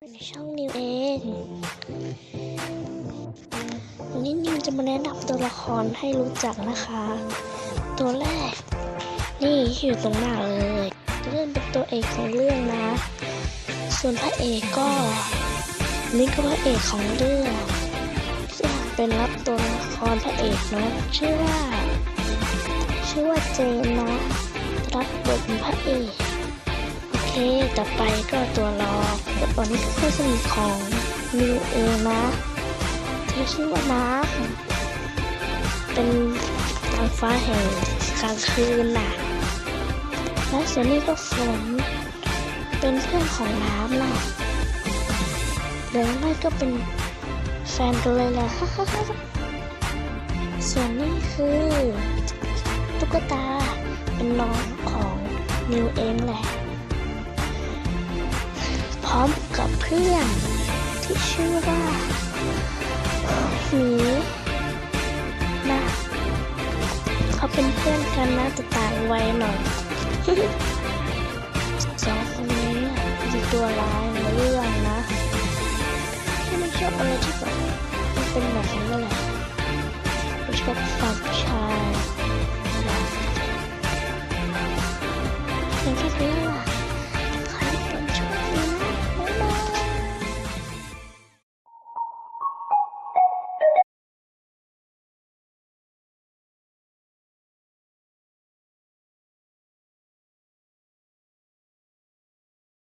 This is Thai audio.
ในช่องนิวเองวันนี้นิวจะมาแนะนำตัวละครให้รู้จักนะคะ ตัวแรก นี่อยู่ตรงหน้าเลยเรื่องเป็นตัวเอกของเรื่องนะ ส่วนพระเอกก็นี่ก็พระเอกของเรื่องที่เป็นรับตัวละครพระเอกเนาะชื่อว่า ชื่อว่าเจนนะรับบทเป็นพระเอกโอเค ต่อไปก็ตัว รองตัวตอนนี้ก็เพื่อนสนิทของมิวเองนะเธอชื่อว่าน้ำเป็นนางฟ้าแห่งกลางคืนน่ะ และส่วนนี้ก็ฝน เป็นเพื่อนของน้ำน่ะเดี๋ยวไม่ก็เป็นแฟนกันเลยแหละส่วนนี้คือตุ๊กตาเป็นน้องของนิวเองแหละพร้อม พื่อนที่ชื่อว่าหูนะเขาเป็นเพื่อนกันนะแต่ต่างวัยหน่อยสองคนนี้คือตัวร้ายในเรื่องนะที่ไม่ชอบอะไรที่แบบเป็นแบบนั้นแหละไม่ชอบฝั่งชายอย่างแค่นี้แหละ